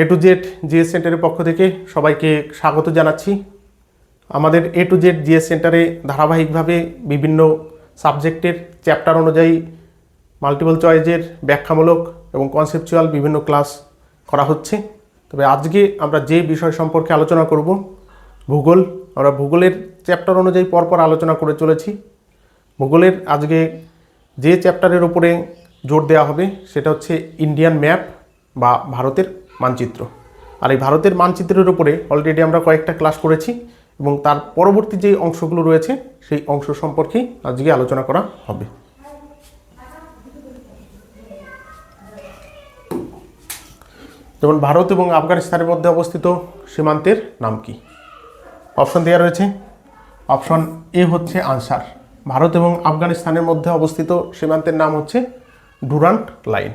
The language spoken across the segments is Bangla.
এ টু জেড জিএস সেন্টারের পক্ষ থেকে সবাইকে স্বাগত জানাচ্ছি। আমাদের এ টু জেড জিএস সেন্টারে ধারাবাহিকভাবে বিভিন্ন সাবজেক্টের চ্যাপ্টার অনুযায়ী মাল্টিপল চয়েজের ব্যাখ্যামূলক এবং কনসেপচুয়াল বিভিন্ন ক্লাস করা হচ্ছে। তবে আজকে আমরা যে বিষয় সম্পর্কে আলোচনা করব, ভূগোল। আমরা ভূগোলের চ্যাপ্টার অনুযায়ী পরপর আলোচনা করে চলেছি। ভূগোলের আজকে যে চ্যাপ্টারের উপরে জোর দেওয়া হবে সেটা হচ্ছে ইন্ডিয়ান ম্যাপ বা ভারতের মানচিত্র। আর এই ভারতের মানচিত্রের উপরে অলরেডি আমরা কয়েকটা ক্লাস করেছি এবং তার পরবর্তী যে অংশগুলো রয়েছে, সেই অংশ সম্পর্কে আজকে আলোচনা করা হবে। যেমন ভারত এবং আফগানিস্তানের মধ্যে অবস্থিত সীমান্তের নাম কি? অপশন দেওয়া রয়েছে। অপশন এ হচ্ছে আনসার ভারত এবং আফগানিস্তানের মধ্যে অবস্থিত সীমান্তের নাম হচ্ছে ডুরান্ট লাইন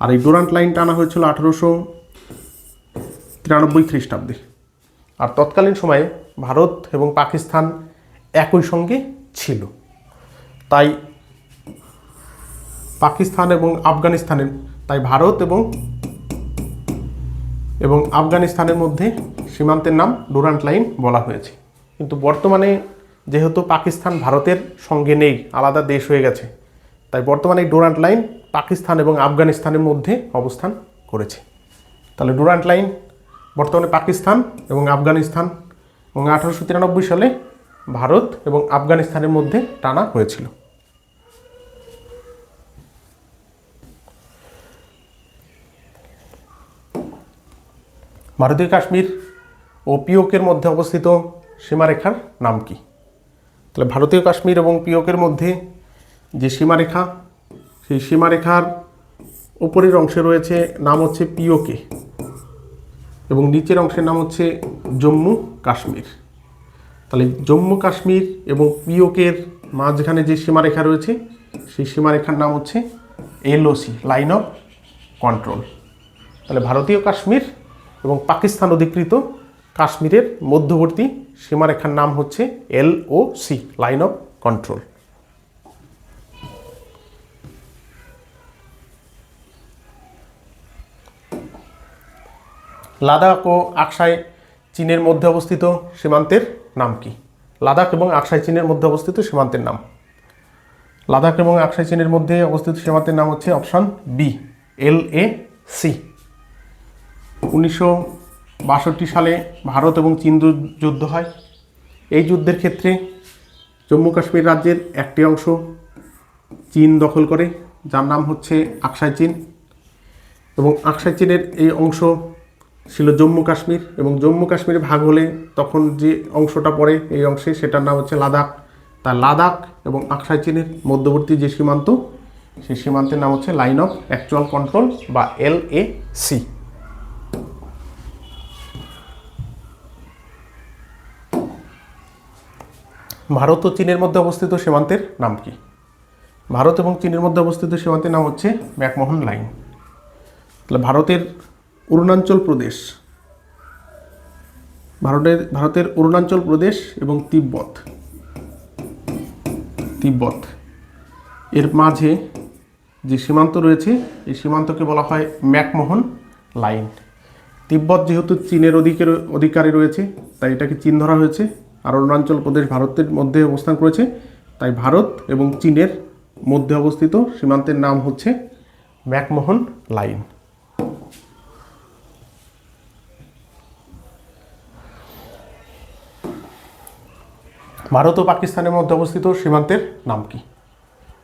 আর এই ডুরান্ট লাইন টানা হয়েছিল আঠেরোশো তিরানব্বই খ্রিস্টাব্দে। আর তৎকালীন সময়ে ভারত এবং পাকিস্তান একই সঙ্গে ছিল। তাই পাকিস্তান এবং আফগানিস্তানের, তাই ভারত এবং এবং আফগানিস্তানের মধ্যে সীমান্তের নাম ডুরান্ট লাইন বলা হয়েছে। কিন্তু বর্তমানে যেহেতু পাকিস্তান ভারতের সঙ্গে নেই, আলাদা দেশ হয়ে গেছে, তাই বর্তমানে ডুরান্ট লাইন পাকিস্তান এবং আফগানিস্তানের মধ্যে অবস্থান করেছে। তাহলে ডুরান্ট লাইন বর্তমানে পাকিস্তান এবং আফগানিস্তান এবং আঠারোশো তিরানব্বই সালে ভারত এবং আফগানিস্তানের মধ্যে টানা হয়েছিল। ভারতীয় কাশ্মীর ও পিওকের মধ্যে অবস্থিত সীমারেখার নাম কি? তাহলে ভারতীয় কাশ্মীর এবং পিওকের মধ্যে যে সীমারেখা, সেই সীমারেখার উপরের অংশে রয়েছে নাম হচ্ছে পিওকে এবং নিচের অংশের নাম হচ্ছে জম্মু কাশ্মীর। তাহলে জম্মু কাশ্মীর এবং পিওকের মাঝখানে যে সীমারেখা রয়েছে, সেই সীমারেখার নাম হচ্ছে এলওসি, লাইন অফ কন্ট্রোল। তাহলে ভারতীয় কাশ্মীর এবং পাকিস্তান অধিকৃত কাশ্মীরের মধ্যবর্তী সীমারেখার নাম হচ্ছে LOC, line of control. Ladakh ও আকসাই চীনের মধ্যে অবস্থিত সীমান্তের নাম কি? লাদাখ এবং আকসাই চীনের মধ্যে অবস্থিত সীমান্তের নাম। লাদাখ এবং আকসাই চীনের মধ্যে অবস্থিত সীমান্তের নাম হচ্ছে option B L A C উনিশশো বাষট্টি সালে ভারত এবং চীন যুদ্ধ হয়। এই যুদ্ধের ক্ষেত্রে জম্মু কাশ্মীর রাজ্যের একটি অংশ চীন দখল করে, যার নাম হচ্ছে আকসাই চীন। এবং আকসাই চীনের এই অংশ ছিল জম্মু কাশ্মীর এবং জম্মু কাশ্মীরে ভাগ হলে তখন যে অংশটা পড়ে এই অংশে সেটার নাম হচ্ছে লাদাখ। তা লাদাখ এবং আকসাই চীনের মধ্যবর্তী যে সীমান্ত, সেই সীমান্তের নাম হচ্ছে লাইন অফ অ্যাকচুয়াল কন্ট্রোল বা এল এ সি। ভারত ও চীনের মধ্যে অবস্থিত সীমান্তের নাম কি? ভারত এবং চীনের মধ্যে অবস্থিত সীমান্তের নাম হচ্ছে ম্যাকমোহন লাইন। তাহলে ভারতের অরুণাচল প্রদেশ। ভারতের ভারতের অরুণাচল প্রদেশ এবং তিব্বত। তিব্বত। এর মাঝে যে সীমান্ত রয়েছে, এই সীমান্তকে বলা হয় ম্যাকমোহন লাইন। তিব্বত যেহেতু চীনের অধিকের, অধিকারে রয়েছে, তাই এটাকে চীন ধরা হয়েছে। আর অরুণাচল প্রদেশ ভারতের মধ্যে অবস্থান করেছে, তাই ভারত এবং চীনের মধ্যে অবস্থিত সীমান্তের নাম হচ্ছে ম্যাকমোহন লাইন। ভারত ও পাকিস্তানের মধ্যে অবস্থিত সীমান্তের নাম কি?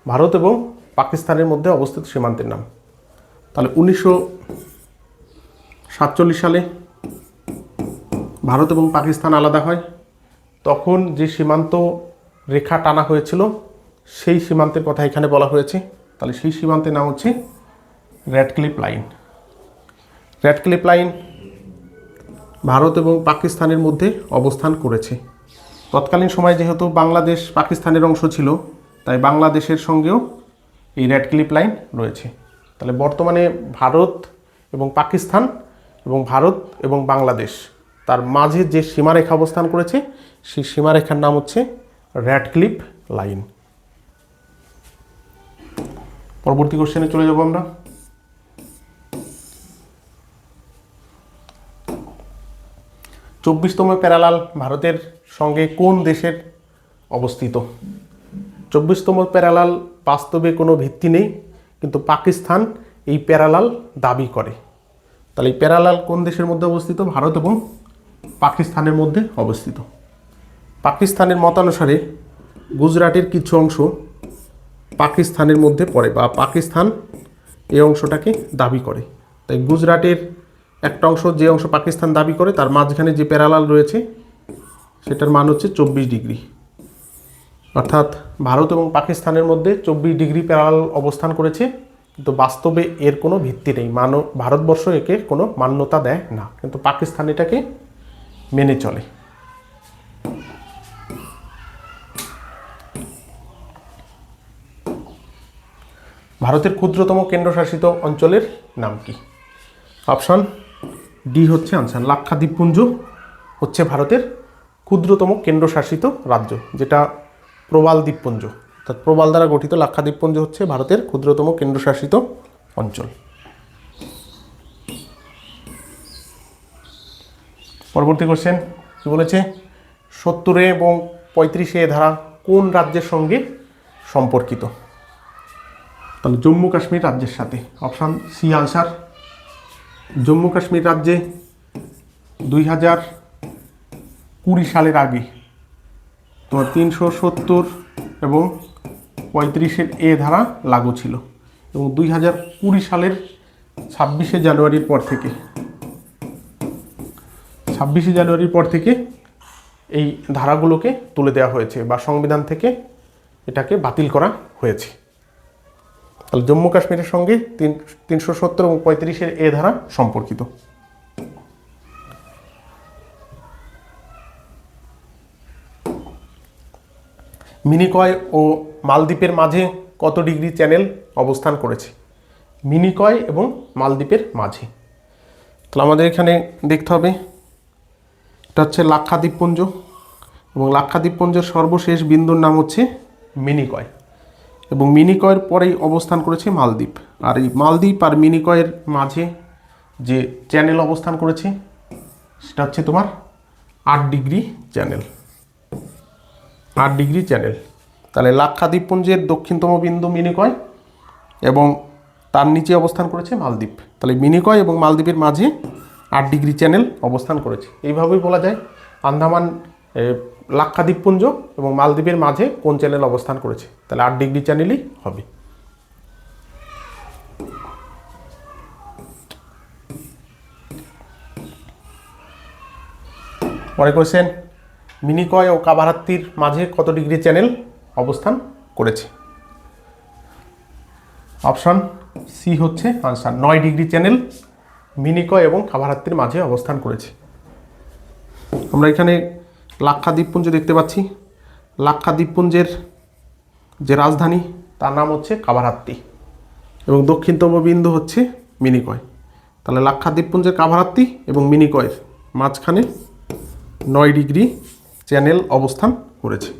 ভারত এবং পাকিস্তানের মধ্যে অবস্থিত সীমান্তের নাম। তাহলে উনিশশো সাতচল্লিশ সালে ভারত এবং পাকিস্তান আলাদা হয়। তখন যে সীমান্ত রেখা টানা হয়েছিল, সেই সীমান্তের কথা এখানে বলা হয়েছে। তাহলে সেই সীমান্তের নাম হচ্ছে red clip line red clip line Bharat এবং পাকিস্তানের মধ্যে অবস্থান করেছে। তৎকালীন সময়ে যেহেতু বাংলাদেশ পাকিস্তানের অংশ ছিল, তাই বাংলাদেশের সঙ্গেও এই রেড ক্লিপ লাইন রয়েছে। তাহলে বর্তমানে ভারত এবং পাকিস্তান এবং ভারত এবং বাংলাদেশ তার মাঝে যে সীমারেখা অবস্থান করেছে, সেই সীমারেখার নাম হচ্ছে রেড ক্লিপ লাইন। পরবর্তী কোশ্চেনে চলে যাব আমরা। চব্বিশতম প্যারালাল ভারতের সঙ্গে কোন দেশের অবস্থিত? চব্বিশতম প্যারালাল বাস্তবে কোনো ভিত্তি নেই, কিন্তু পাকিস্তান এই প্যারালাল দাবি করে। তাহলে এই প্যারালাল কোন দেশের মধ্যে অবস্থিত? ভারত এবং পাকিস্তানের মধ্যে অবস্থিত। পাকিস্তানের মতানুসারে গুজরাটের কিছু অংশ পাকিস্তানের মধ্যে পড়ে বা পাকিস্তান এই অংশটাকে দাবি করে। তাই গুজরাটের একটা অংশ যে অংশ পাকিস্তান দাবি করে, তার মাঝখানে যে প্যারালাল রয়েছে, সেটার মান হচ্ছে চব্বিশ ডিগ্রি। অর্থাৎ ভারত এবং পাকিস্তানের মধ্যে চব্বিশ ডিগ্রি প্যারালাল অবস্থান করেছে, কিন্তু বাস্তবে এর কোনো ভিত্তি নেই। মানব ভারতবর্ষ একে কোনো মান্যতা দেয় না, কিন্তু পাকিস্তান এটাকে মেনে চলে। ভারতের ক্ষুদ্রতম কেন্দ্রশাসিত অঞ্চলের নাম কি? অপশন ডি হচ্ছে আনসার লাক্ষাদ্বীপপুঞ্জ হচ্ছে ভারতের ক্ষুদ্রতম কেন্দ্রশাসিত রাজ্য, যেটা প্রবাল দ্বীপপুঞ্জ অর্থাৎ প্রবাল দ্বারা গঠিত লাক্ষাদ্বীপপুঞ্জ হচ্ছে ভারতের ক্ষুদ্রতম কেন্দ্রশাসিত অঞ্চল। পরবর্তী কোশ্চেন কী বলেছে? সত্তরে এবং পঁয়ত্রিশে ধারা কোন রাজ্যের সঙ্গে সম্পর্কিত? তাহলে জম্মু কাশ্মীর রাজ্যের সাথে। Option C answer Jammu Kashmir রাজ্যে দুই হাজার কুড়ি সালের আগে তোমার তিনশো সত্তর এবং পঁয়ত্রিশের এ ধারা লাগু ছিল এবং দুই হাজার কুড়ি সালের ছাব্বিশে জানুয়ারির পর থেকে, ছাব্বিশে জানুয়ারির পর থেকে এই ধারাগুলোকে তুলে দেওয়া হয়েছে বা সংবিধান থেকে এটাকে বাতিল করা হয়েছে। তাহলে জম্মু কাশ্মীরের সঙ্গে তিন, তিনশো সত্তর এবং পঁয়ত্রিশের এ ধারা সম্পর্কিত। মিনিকয় ও মালদ্বীপের মাঝে কত ডিগ্রি চ্যানেল অবস্থান করেছে? মিনিকয় এবং মালদ্বীপের মাঝে। তাহলে আমাদের এখানে দেখতে হবে, এটা হচ্ছে লাক্ষাদ্বীপপুঞ্জ এবং লাক্ষাদ্বীপপুঞ্জের সর্বশেষ বিন্দুর নাম হচ্ছে মিনিকয়। এবং মিনিকয়ের পরেই অবস্থান করেছে মালদ্বীপ। আর এই মালদ্বীপ আর মিনিকয়ের মাঝে যে চ্যানেল অবস্থান করেছে, সেটা হচ্ছে তোমার আট ডিগ্রি চ্যানেল। আট ডিগ্রি চ্যানেল। তাহলে লাক্ষাদ্বীপপুঞ্জের দক্ষিণতম বিন্দু মিনিকয় এবং তার নিচে অবস্থান করেছে মালদ্বীপ। তাহলে মিনিকয় এবং মালদ্বীপের মাঝে আট ডিগ্রি চ্যানেল অবস্থান করেছে। এইভাবেই বলা যায়। আন্দামান লাক্ষাদ্বীপপুঞ্জ এবং মালদ্বীপের মাঝে কোন চ্যানেল অবস্থান করেছে? তাহলে আট ডিগ্রি চ্যানেলই হবে। পরে কোয়েশ্চেন মিনিকয় ও কাবারাত্তির মাঝে কত ডিগ্রি চ্যানেল অবস্থান করেছে? অপশন সি হচ্ছে আনসার নয় ডিগ্রি চ্যানেল মিনিকয় এবং কাবারাত্তির মাঝে অবস্থান করেছে। আমরা এখানে লাক্ষাদ্বীপপুঞ্জ দেখতে পাচ্ছি। লাক্ষাদ্বীপপুঞ্জের যে রাজধানী, তার নাম হচ্ছে কাবারাত্তি এবং দক্ষিণতম বিন্দু হচ্ছে মিনিকয়। তাহলে লাক্ষাদ্বীপপুঞ্জের কাভারাত্তি এবং মিনিকয়ের মাঝখানে নয় ডিগ্রি চ্যানেল অবস্থান করেছে।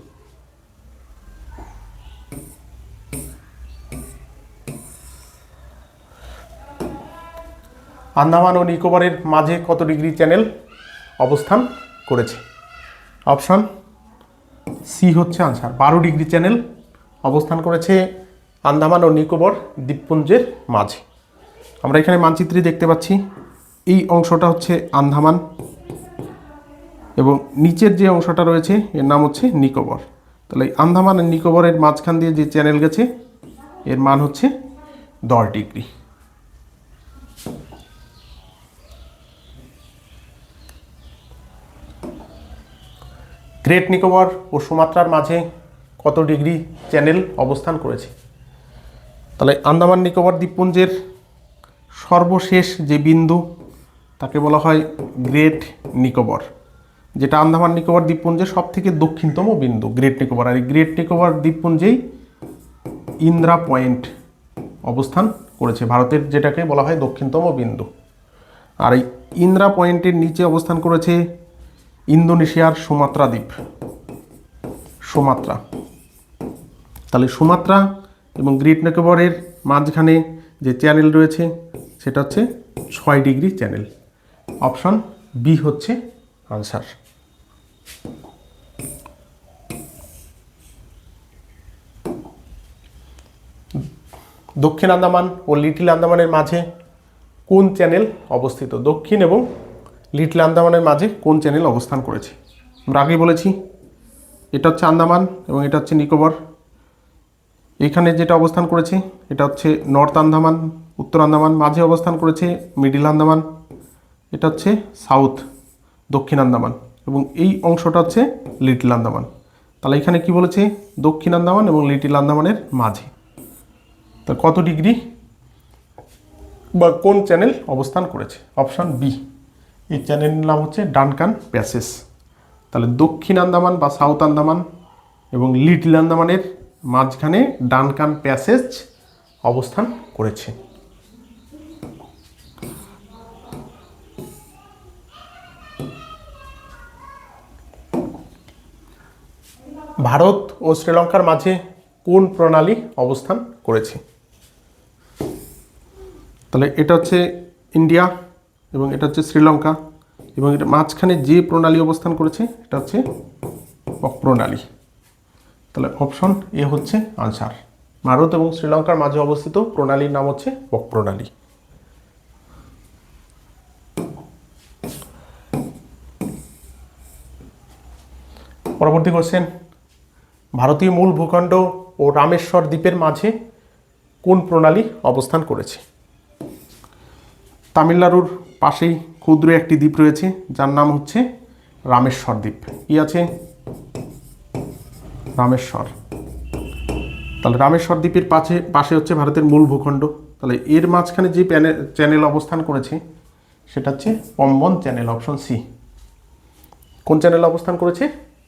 আন্দামান ও নিকোবরের মাঝে কত ডিগ্রি চ্যানেল অবস্থান করেছে? অপশান সি হচ্ছে আনসার। বারো ডিগ্রি চ্যানেল অবস্থান করেছে আন্দামান ও নিকোবর দ্বীপপুঞ্জের মাঝে। আমরা এখানে মানচিত্রে দেখতে পাচ্ছি, এই অংশটা হচ্ছে আন্দামান এবং নিচের যে অংশটা রয়েছে, এর নাম হচ্ছে নিকোবর। তাহলে আন্দামান আর নিকোবরের মাঝখান দিয়ে যে চ্যানেল গেছে, এর মান হচ্ছে দশ ডিগ্রি। গ্রেট নিকোবর ও সুমাত্রার মাঝে কত ডিগ্রি চ্যানেল অবস্থান করেছে? তাহলে আন্দামান নিকোবর দ্বীপপুঞ্জের সর্বশেষ যে বিন্দু, তাকে বলা হয় গ্রেট নিকোবর, যেটা আন্দামান নিকোবর দ্বীপপুঞ্জের সব থেকে দক্ষিণতম বিন্দু, গ্রেট নিকোবর। আর এই গ্রেট নিকোবর দ্বীপপুঞ্জেই ইন্দ্রা পয়েন্ট অবস্থান করেছে, ভারতের যেটাকে বলা হয় দক্ষিণতম বিন্দু। আর এই ইন্দ্রা পয়েন্টের নিচে অবস্থান করেছে ইন্দোনেশিয়ার সুমাত্রা দ্বীপ। সুমাত্রা। তাহলে সুমাত্রা এবং গ্রেট নিকোবরের মাঝখানে যে চ্যানেল রয়েছে, সেটা হচ্ছে ছয় ডিগ্রি চ্যানেল। অপশন বি হচ্ছে আনসার। দক্ষিণ আন্দামান ও লিটিল আন্দামানের মাঝে কোন চ্যানেল অবস্থিত? দক্ষিণ এবং লিটল আন্দামানের মাঝে কোন চ্যানেল অবস্থান করেছে? আমরা আগেই বলেছি, এটা হচ্ছে আন্দামান এবং এটা হচ্ছে নিকোবর। এখানে যেটা অবস্থান করেছে, এটা হচ্ছে নর্থ আন্দামান, উত্তর আন্দামান, মাঝে অবস্থান করেছে মিডিল আন্দামান, এটা হচ্ছে সাউথ, দক্ষিণ আন্দামান এবং এই অংশটা হচ্ছে লিটল আন্দামান। তাহলে এখানে কি বলেছে? দক্ষিণ আন্দামান এবং লিটল আন্দামানের মাঝে। তা কত ডিগ্রি বা কোন চ্যানেল অবস্থান করেছে? Option B. এই চ্যানেলের নাম হচ্ছে ডানকান প্যাসেজ তাহলে দক্ষিণ আন্দামান বা সাউথ আন্দামান এবং লিটল আন্দামানের মাঝখানে ডানকান প্যাসেজ অবস্থান করেছে। ভারত ও শ্রীলঙ্কার মাঝে কোন প্রণালী অবস্থান করেছে? তাহলে এটা হচ্ছে ইন্ডিয়া। এবং এটা হচ্ছে শ্রীলঙ্কা এবং এটা মাঝখানে যে প্রণালী অবস্থান করেছে, এটা হচ্ছে প্রণালী। তাহলে অপশন এ হচ্ছে আনসার। ভারত এবং শ্রীলঙ্কার মাঝে অবস্থিত প্রণালীর নাম হচ্ছে বক প্রণালী। পরবর্তী কোশ্চেন ভারতীয় মূল ভূখণ্ড ও রামেশ্বর দ্বীপের মাঝে কোন প্রণালী অবস্থান করেছে? তামিলনাড়ুর পাশেই ক্ষুদ্র একটি দ্বীপ রয়েছে, যার নাম হচ্ছে রামেশ্বর দ্বীপ। কি আছে? রামেশ্বর। তাহলে রামেশ্বর দ্বীপের পাশে পাশে হচ্ছে ভারতের মূল ভূখণ্ড। তাহলে এর মাঝখানে যে প্যানে, চ্যানেল অবস্থান করেছে, সেটা হচ্ছে পম্বন চ্যানেল, অপশন সি। কোন চ্যানেল অবস্থান করেছে?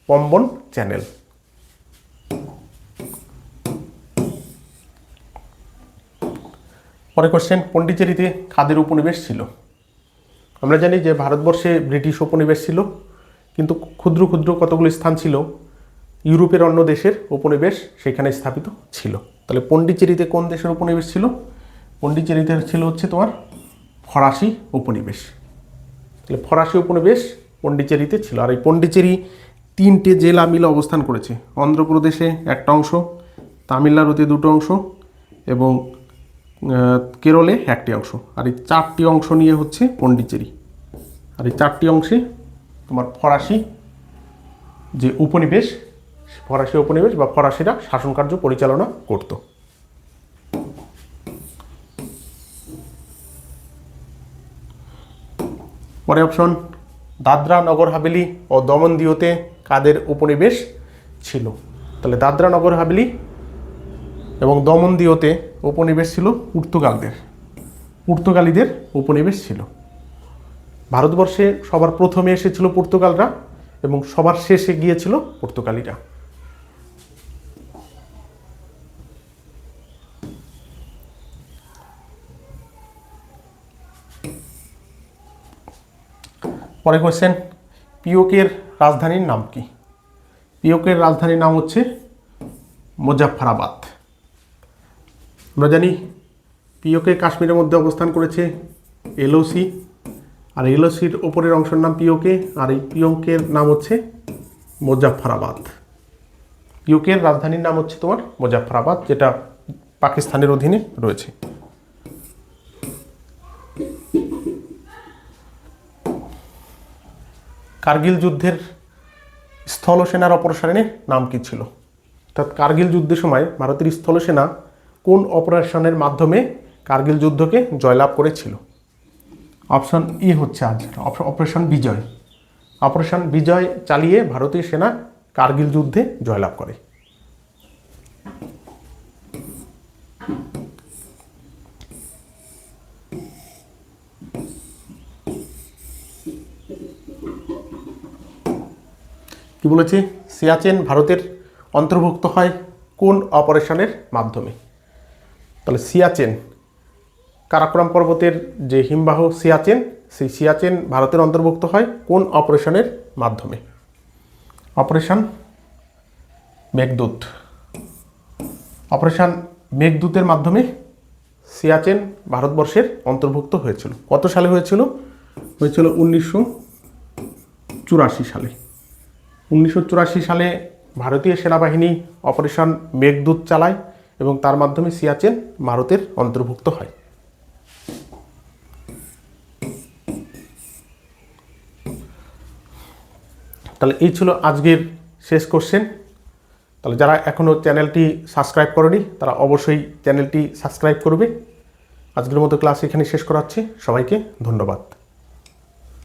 পম্বন চ্যানেল। পরে কোশ্চেন পন্ডিচেরিতে খাদের উপনিবেশ ছিল। আমরা জানি যে ভারতবর্ষে ব্রিটিশ উপনিবেশ ছিল, কিন্তু ক্ষুদ্র ক্ষুদ্র কতগুলো স্থান ছিল, ইউরোপের অন্য দেশের উপনিবেশ সেখানে স্থাপিত ছিল। তাহলে পন্ডিচেরিতে কোন দেশের উপনিবেশ ছিল? পন্ডিচেরিতে ছিল হচ্ছে তোমার ফরাসি উপনিবেশ। তাহলে ফরাসি উপনিবেশ পন্ডিচেরিতে ছিল। আর এই পন্ডিচেরি তিনটে জেলা মিলে অবস্থান করেছে। অন্ধ্রপ্রদেশে একটা অংশ, তামিলনাড়ুতে দুটো অংশ এবং কেরলে একটি অংশ। আর এই চারটি অংশ নিয়ে হচ্ছে পন্ডিচেরি আর এই চারটি অংশে তোমার ফরাসি যে উপনিবেশ, ফরাসি উপনিবেশ বা ফরাসিরা শাসনকার্য পরিচালনা করত। পরে অপশন, দাদরা নগর হাভেলি ও দমন দিওতে কাদের উপনিবেশ ছিল? তাহলে দাদরা নগর হাভেলি এবং দমন দিওতে উপনিবেশ ছিল পর্তুগালদের। পর্তুগালিদের উপনিবেশ ছিল। ভারতবর্ষে সবার প্রথমে এসেছিল পর্তুগালরা এবং সবার শেষে গিয়েছিল পর্তুগালিরা। পরে কোশ্চেন পিওকের রাজধানীর নাম কি? পিওকের রাজধানীর নাম হচ্ছে মুজাফফরাবাদ। আমরা জানি পিওকে কাশ্মীরের মধ্যে অবস্থান করেছে এলওসি। আর এলওসির ওপরের অংশের নাম পিওকে, আর এই পিওকের নাম হচ্ছে মুজাফফরাবাদ। পিওকের রাজধানীর নাম হচ্ছে তোমার মুজাফফরাবাদ, যেটা পাকিস্তানের অধীনে রয়েছে। কার্গিল যুদ্ধের স্থলসেনার অপসারণের নাম কি ছিল? অর্থাৎ কার্গিল যুদ্ধের সময় ভারতের স্থলসেনা কোন অপারেশনের মাধ্যমে কার্গিল যুদ্ধকে জয়লাভ করেছিল? অপশন ই হচ্ছে আজ অপারেশন বিজয়। অপারেশন বিজয় চালিয়ে ভারতীয় সেনা কার্গিল যুদ্ধে জয়লাভ করে। কি বলেছে? সিয়াচেন ভারতের অন্তর্ভুক্ত হয় কোন অপারেশনের মাধ্যমে? তাহলে সিয়াচেন, কারাকোরাম পর্বতের যে হিমবাহ সিয়াচেন, সেই সিয়াচেন ভারতের অন্তর্ভুক্ত হয় কোন অপারেশনের মাধ্যমে? অপারেশন মেঘদূত। অপারেশন মেঘদূতের মাধ্যমে সিয়াচেন ভারতবর্ষের অন্তর্ভুক্ত হয়েছিল। কত সালে হয়েছিল? হয়েছিল উনিশশো চুরাশি সালে। উনিশশো চুরাশি সালে ভারতীয় সেনাবাহিনী অপারেশন মেঘদূত চালায়। এবং তার মাধ্যমে সিয়াচেন ভারতের অন্তর্ভুক্ত হয়। তাহলে এই ছিল আজকের শেষ কোশ্চেন তাহলে যারা এখনও চ্যানেলটি সাবস্ক্রাইব করেনি, তারা অবশ্যই চ্যানেলটি সাবস্ক্রাইব করবে। আজকের মতো ক্লাস এখানে শেষ করাচ্ছি। সবাইকে ধন্যবাদ।